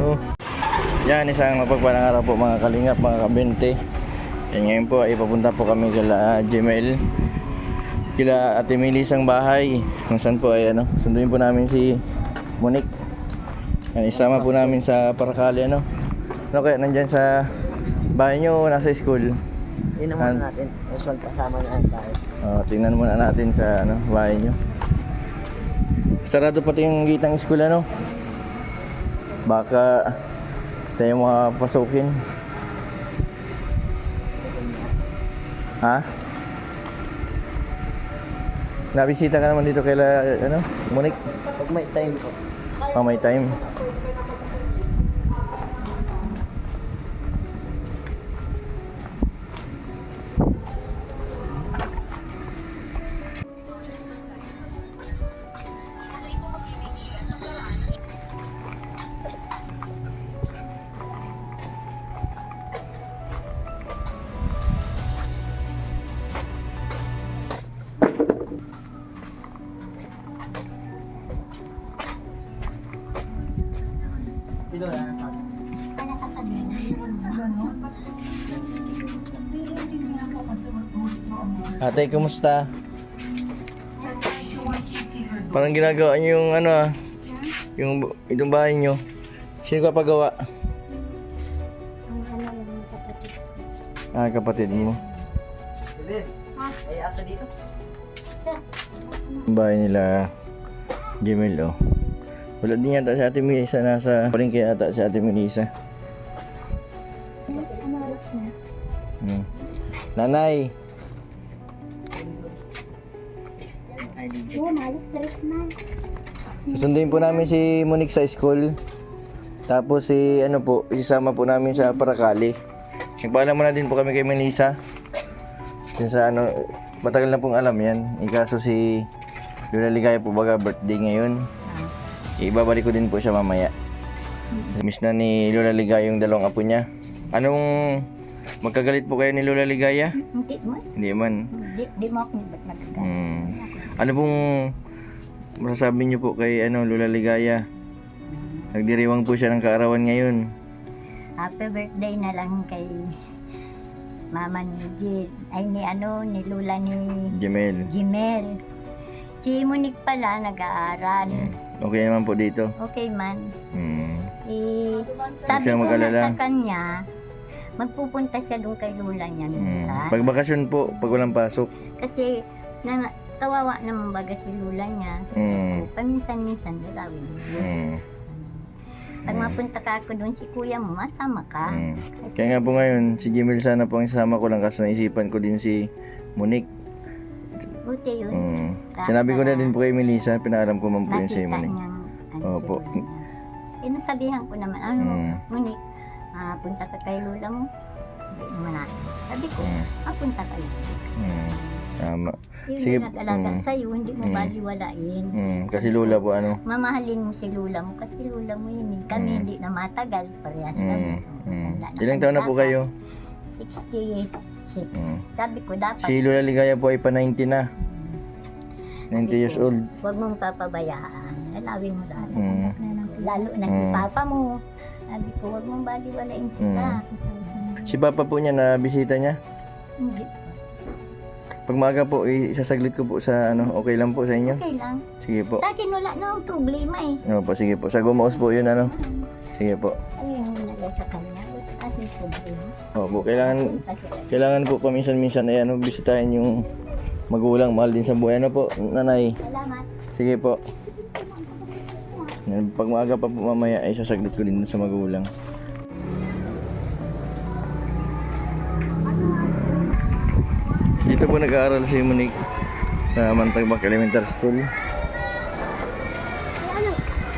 Oh. Yan, isang mapagpalang araw po mga kalingap, mga kabente. Yan ngayon po ay papunta po kami kila Gmail. Kila Ate Milis ang bahay. Kung saan po ay ano, sunduin po namin si Monique. Yan, isama po namin sa Paracali ano. Ano kaya nandyan sa bahay nyo, nasa school. Yun An- naman natin. Usual kasama na tayo. Oh, tingnan muna natin sa ano, bahay nyo. Sarado pati yung gate ng school ano. Baka tayo makapasukin. Ha? Nabisita ka naman dito kaila ano, Monique. Pag may time po. Oh, may time. Dito na sa Ate, kumusta? Parang ginagawa niyo yung ano ah, yung itong bahay niyo. Sino ka pagawa? Ah, kapatid mo. May aso dito. Bahay nila Jemel oh. Wala din yata si Ate Melissa nasa palengke yata si Ate Melissa. Ano oras na? Nanay. Oo, malas stress na. susunduin po namin si Monique sa school. Tapos si ano po, isama po namin sa Paracali. Nagpaalam muna din po kami kay Melissa. Yun sa ano, matagal na pong alam yan. Ikaso si Lola Ligaya po baga birthday ngayon. Ibabalik ko din po siya mamaya. Miss na ni Lola Ligaya yung dalawang apo niya. Anong magkagalit po kayo ni Lola Ligaya? Hindi mo. Hindi man. Di, di mo ako ba't nagkagalit? Hmm. Ano pong masasabi niyo po kay ano Lola Ligaya? Nagdiriwang po siya ng kaarawan ngayon. Happy birthday na lang kay Mama ni Jill. Ay, ni ano, ni Lula ni Jamel. Jimel. Si Monique pala, nag-aaral. Hmm. Okay naman po dito. Okay man. Hmm. Eh, sabi ko nga sa kanya, magpupunta siya doon kay Lula niya Hmm. minsan. Pag bakasyon po, pag walang pasok. Kasi, na, kawawa naman baga si Lula niya. Hmm. Paminsan-minsan, dalawin. Hmm. Pag mapunta ka ako doon, si kuya mo, masama ka. Hmm. Kasi, Kaya nga po ngayon, si Jamel sana po ang isama ko lang kasi naisipan ko din si Monique. buti yun. Hmm. Sinabi ko na din po kay Melissa, pinaalam ko man po yun si Nakita Monique. ano, Opo. si Lula niya. Eh, nasabihan ko naman, ano, Hmm. Monique, ah, punta ka kay Lula mo. Hindi naman natin. Sabi ko, Hmm. ah, punta kayo. Hmm. Tama. Yung Sige, nag-alaga hmm. sa'yo, hindi mo Hmm. baliwalain. Hmm. Kasi Lola po ano. Mamahalin mo si Lula mo kasi Lula mo yun eh. Kami Hmm. hindi na matagal, parehas Hmm. kami. Hmm. Wala Ilang taon na po kayo? 66. Hmm. Sabi ko dapat, Si Lola Ligaya po ay pa 90 na. 90 years old. huwag mong papabayaan. Alawin mo lahat. Hmm. Lalo na si Hmm. Papa mo. Sabi ko, huwag mong baliwalain sila. Si Papa po niya na bisita niya. Hindi. Pag maaga po, isasaglit ko po sa ano, okay lang po sa inyo. Okay lang. Sige po. Sa akin wala namang problema eh. Opo, sige po. Sa gumaos po yun ano. Sige po. Ano yung nalagay sa kanya? Aking problema. Opo, kailangan Kasi kailangan po paminsan-minsan ay ano, bisitahin yung magulang. Mahal din sa buhay. Ano po, nanay? salamat. Sige po. Pag maaga pa po mamaya ay sasaglit ko din sa magulang. Dito po nag-aaral si Monique sa Mantagbak Elementary School.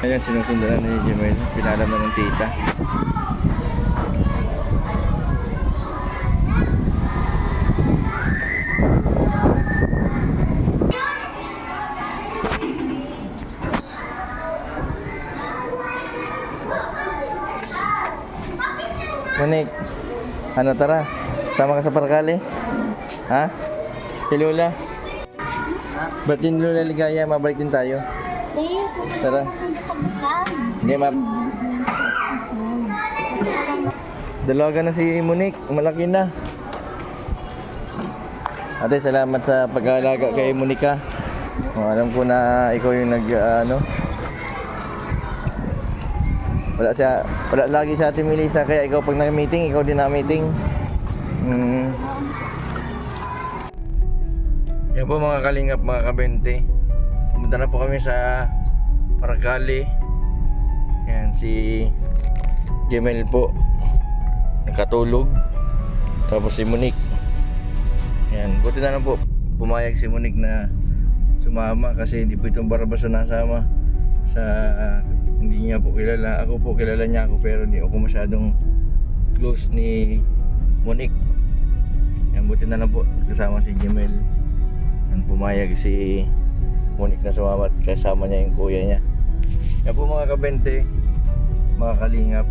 Ayan, sinusundan ni Jemel. Pinalam na ng tita. Ano tara? Sama ka sa Parkali? Ha? Si Lola? Ba't din Lola ligaya? Mabalik din tayo. Tara. Hindi, ma'am. Dalaga na si Monique. Malaki na. Ate, salamat sa pag-aalaga kay Monica. Oh, alam ko na ikaw yung nag, ah, ano, wala siya, wala lagi sa ating Melissa, kaya ikaw pag nag-meeting, ikaw din na-meeting. Mm. Yan po mga kalingap, mga kabente. Pumunta na po kami sa Paracali. Yan, si Jemel po. Nakatulog. Tapos si Monique. Yan, buti na lang po. Pumayag si Monique na sumama kasi hindi po itong Barabas na nasama sa hindi niya po kilala. Ako po kilala niya ako pero hindi ako masyadong close ni Monique. Yan, buti na lang po kasama si Jemel. Yan, pumayag si Monique na sumama at kasama niya yung kuya niya. Yan po mga kabente, mga kalingap,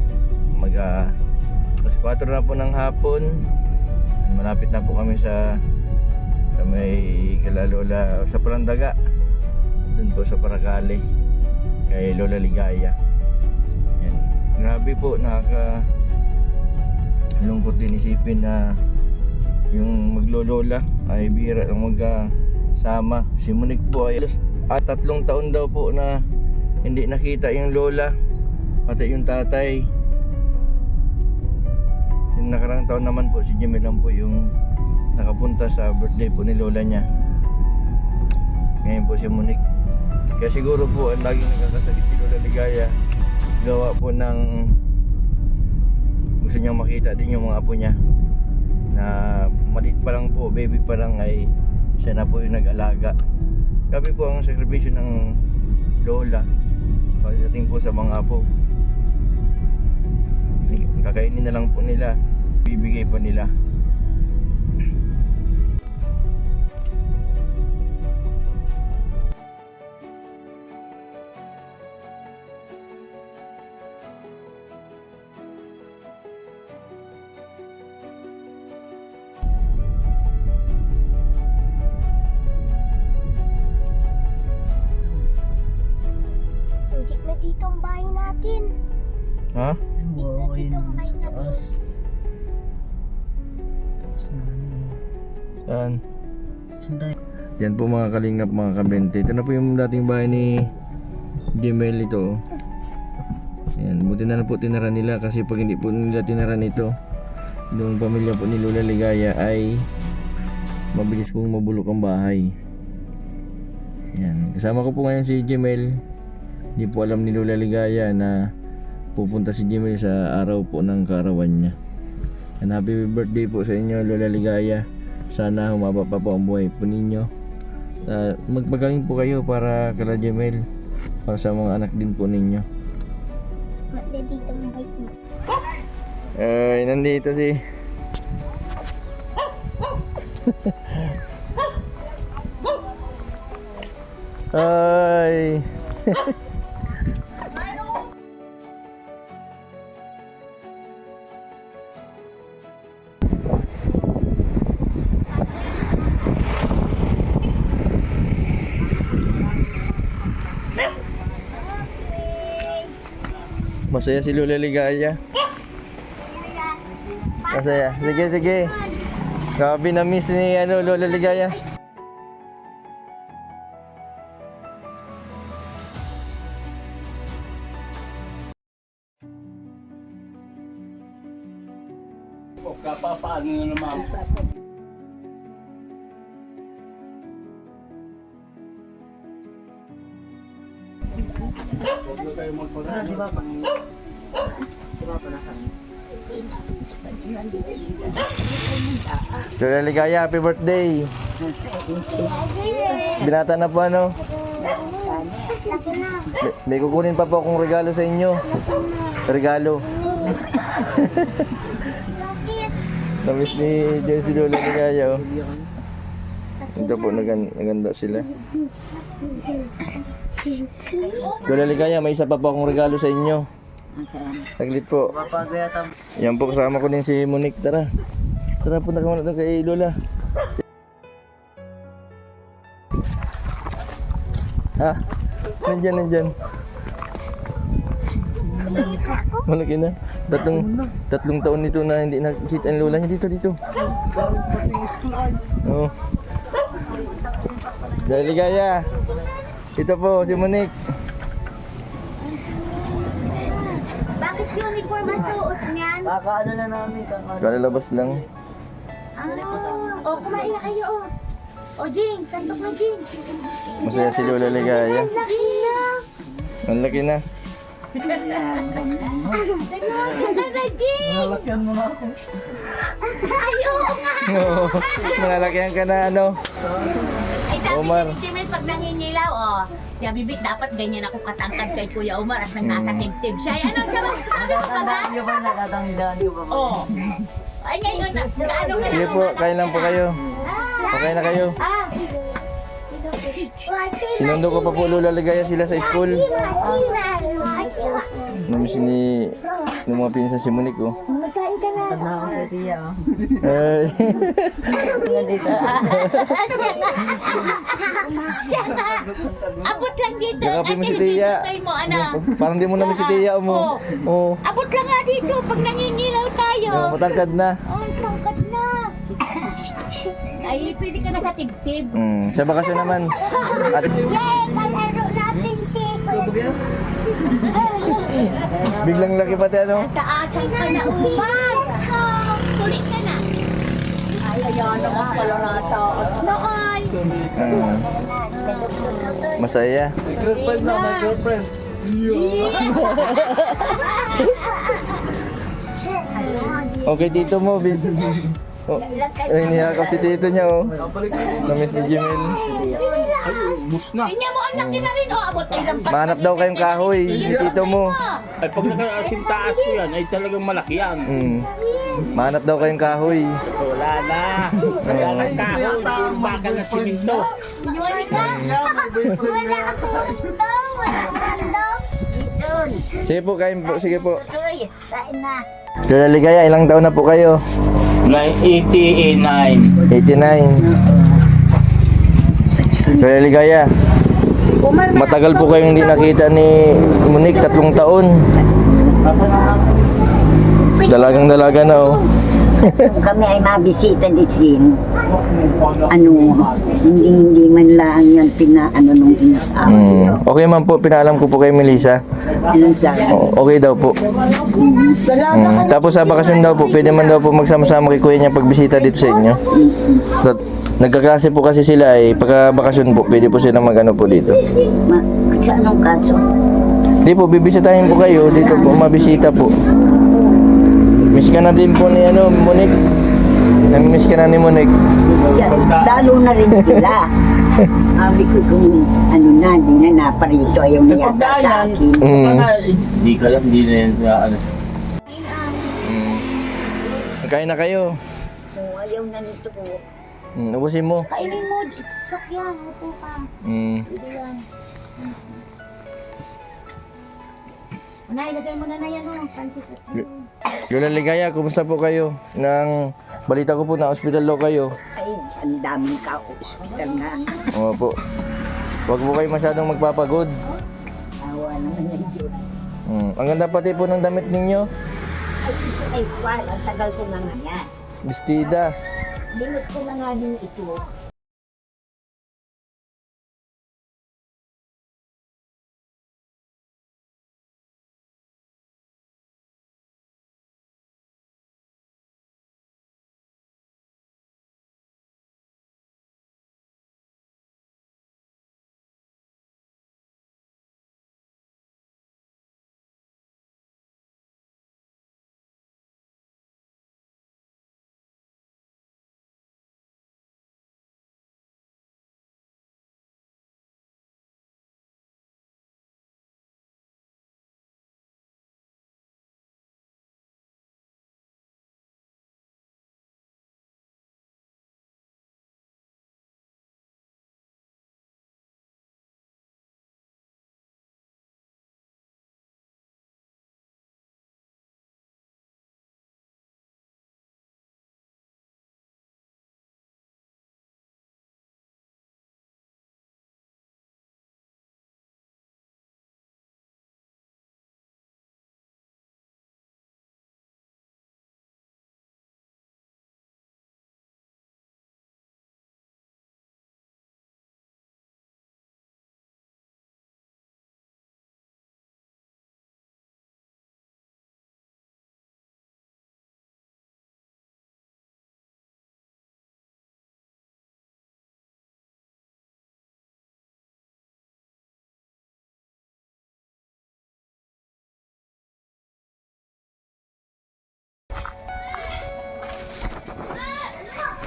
mag uh, alas 4 na po ng hapon. Malapit na po kami sa sa may kalalola sa Palandaga. Doon po sa Paracali kay Lola Ligaya. Yan. Grabe po, nakaka lungkot din isipin na yung maglolola ay bira ang magkasama. Si Monique po ay at tatlong taon daw po na hindi nakita yung lola pati yung tatay. Yung nakarang taon naman po si Jimmy lang po yung nakapunta sa birthday po ni lola niya. Ngayon po si Monique. Kaya siguro po ang laging nagkakasakit si Lola Ligaya gawa po ng gusto niyang makita din yung mga apo niya na maliit pa lang po, baby pa lang ay siya na po yung nag-alaga. Grabe po ang sakripisyo ng lola pagdating po sa mga apo. Kakainin na lang po nila, bibigay pa nila. Dito ang bahay natin. Ha? Na dito ang bahay natin. Tapos na ano. Saan? Sunday. Yan po mga kalingap mga kabente. Ito na po yung dating bahay ni Jemel ito. oh. Yan, buti na lang po tinira nila kasi pag hindi po nila tinira nito, yung pamilya po ni Lola Ligaya ay mabilis pong mabulok ang bahay. Yan, kasama ko po ngayon si Jemel. Hindi po alam ni Lola Ligaya na pupunta si Jemel sa araw po ng karawan niya. And happy birthday po sa inyo Lola Ligaya. Sana humaba pa po ang buhay po ninyo. Uh, magpagaling po kayo para kala Jemel para sa mga anak din po ninyo. Dito ang bike mo? Ay, nandito si Ay. Masaya si Lola Ligaya. Masaya. Sige, sige. Grabe na miss ni ano, Lola Ligaya. Ah, si Papa. Si Papa nasa. Lola Ligaya, happy birthday. Binata na po ano. May, kukunin pa po akong regalo sa inyo. Regalo. Namiss ni Jen si Lola Ligaya. Oh. Ito po, nagan, naganda sila. Lola Ligaya, may isa pa po akong regalo sa inyo. Saglit po. Yan po, kasama ko din si Monique. Tara. Tara po, nakamala doon kay Lola. Ha? Nandyan, nandyan. Malaki na. Tatlong, tatlong taon nito na hindi nakikita ang lola niya. Dito, dito. Oo. Dahil ligaya. Ito po, si Monique. Bakit uniform ang suot niyan? Kaka ano na namin, kaka Kalalabas lang. Ah, oh, kumain na kayo, oh. O, Jing, santok na, Jing. Masaya si Lola Ligaya. Laki na. Ang laki na. Nalakyan mo na ako. Ay, oo nga. Oo. Nangalakihan ka na ano. Ay, sabi Omar. ni Timmy, pag nangingilaw, oh, ya bibig, dapat ganyan ako katangkad kay Kuya Omar at nang nasa Mm. tibtib siya. Ay, ano siya magsasabi ko ba? Natatandaan nyo ba? Natatandaan nyo ba? Oo. Ay, ngayon, na, ano ka Sige po, kain lang po kayo. Pakain na kayo. Ah, Sinundo ko pa po Lola Ligaya sila sa school. Namiss ni ng mga pinsan si Monique oh. Tia, oh. Ay. Nandito. abot lang dito. Yakapin mo si Tia. Mo, ano. Parang di mo namiss si Tia mo. Oh. Abot lang nga dito pag nangingilaw tayo. Oh, matangkad na. Oh, tangkad na. Ay, pwede ka na sa tibtib. Mm, sa bakasyon naman. At Yay! Kalaro natin si biglang laki pati ano. Taasan ka na, Umar. Tuloy ka na. Ay, ayan naman pala na ay. Mm. Masaya. Girlfriend na, my girlfriend. Okay, tito mo, bid. Oh, ay, niyakap si tito niya, oh. Namiss ni Jimel. Tingnan mo, ang laki na rin. Oh, abot ay lampas. Mahanap daw kayong kahoy, si tito mo. Ay, pag nakasin taas ko yan, ay talagang malaki yan. Mm. Mahanap daw kayong kahoy. Wala na. Wala na kahoy, puro bakal na siminto. Wala akong daw. Wala daw. Jason, Sige po, kain po. Sige po. uy, kain na. Lola Ligaya, ilang taon na po kayo? 89. 89. Lola Ligaya, matagal po kayong hindi nakita ni Monique, tatlong taon. Dalagang dalaga na oh. Kung kami ay mabisita din sin, ano, hindi hindi man lang yan pina, ano, nung inasabi. Mm. Okay man po, pinaalam ko po kay Melissa. Anong sabi? O- Okay daw po. Mm. Tapos sa bakasyon daw po, pwede man daw po magsama-sama kay kuya niya pagbisita dito sa inyo. So, nagkaklase po kasi sila eh, pagka bakasyon po, pwede po sila magano po dito. Ma, sa anong kaso? Di po, bibisitahin po kayo, dito po, mabisita po. Miss ka na din po ni ano, Monique. Nami-miss ka na ni Monique. Lalo na rin sila. Sabi ko kung ano na, di na naparito, ayaw na yata sa akin. Mm. Hindi ka lang, hindi na yan. Ano. Mm. Kain na kayo. Oh, ayaw na nito ko. Mm, ubusin mo. Kainin mo, sakyan, upo ka. Mm. Sige yan. Una, ilagay mo na na yan, oh. Pansit at ano. Lola Ligaya, kumusta po kayo? Nang balita ko po na hospital daw kayo. Ay, ang daming ka-hospital nga. Oo po. Huwag po kayo masyadong magpapagod. Awa naman ng Diyos. Mm. Ang ganda pati po ng damit ninyo. Ay, wala, ang tagal ko na nga yan. Bestida. Binot ko na nga din ito.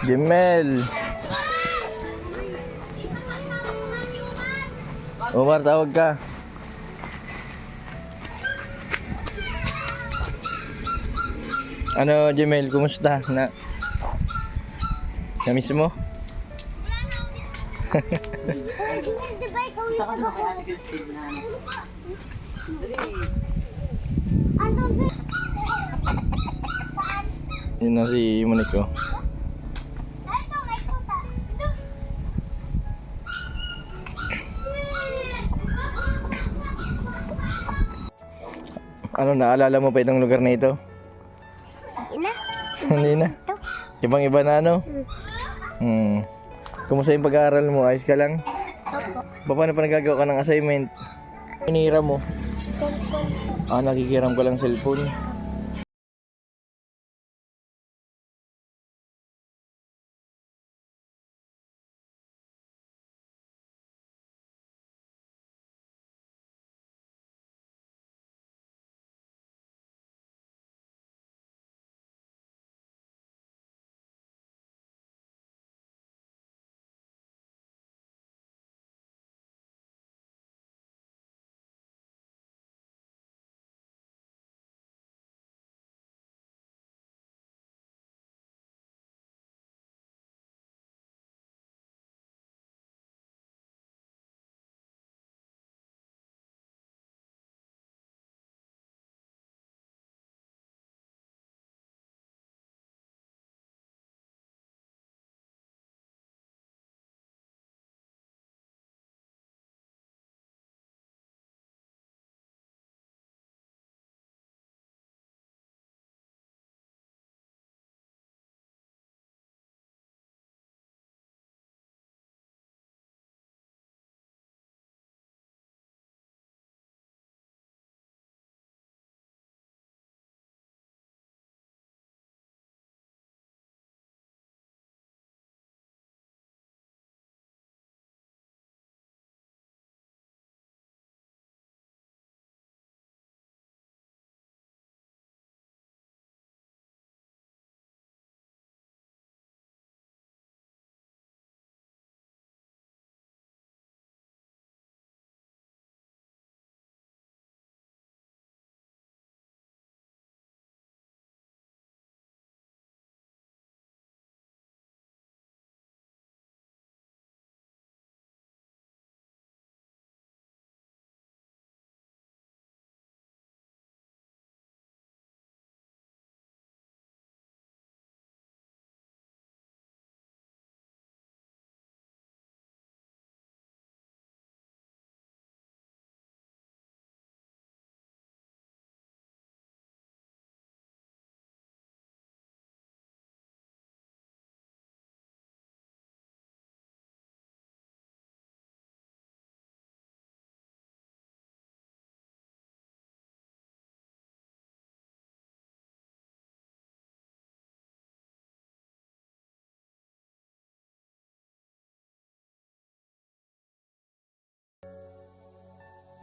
Jemel. Omar, tawag ka. Ano, Jemel, kumusta? Na Namiss mo? Yun na si Monique oh. Ano, naalala mo pa itong lugar na ito? Ina. Hindi na. Ibang iba na ano? Hmm. Kumusta yung pag-aaral mo? Ayos ka lang? Opo. Paano pa nagagawa ka ng assignment? Hinira mo? Cellphone. Ah, nakikiram ka lang cellphone.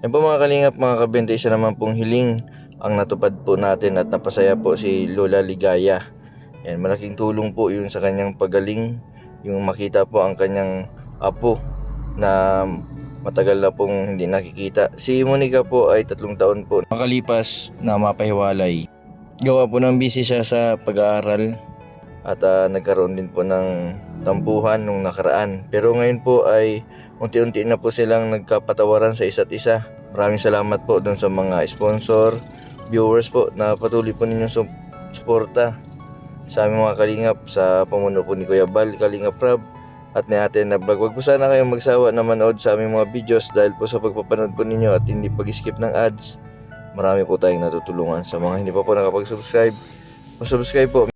Yan po mga kalingap, mga kabente, isa naman pong hiling ang natupad po natin at napasaya po si Lola Ligaya. Yan, malaking tulong po yun sa kanyang pagaling, yung makita po ang kanyang apo na matagal na pong hindi nakikita. Si Monica po ay tatlong taon po makalipas na mapahiwalay. Gawa po ng busy siya sa pag-aaral at ah, nagkaroon din po ng tampuhan nung nakaraan. Pero ngayon po ay unti-unti na po silang nagkapatawaran sa isa't isa. Maraming salamat po dun sa mga sponsor, viewers po na patuloy po ninyong su- suporta sa aming mga kalingap sa pamuno po ni Kuya Bal, Kalingap Rab at ni Ate na vlog. Huwag po sana kayong magsawa na manood sa aming mga videos dahil po sa pagpapanood po ninyo at hindi pag-skip ng ads. Marami po tayong natutulungan sa mga hindi pa po nakapag-subscribe. Mag-subscribe po.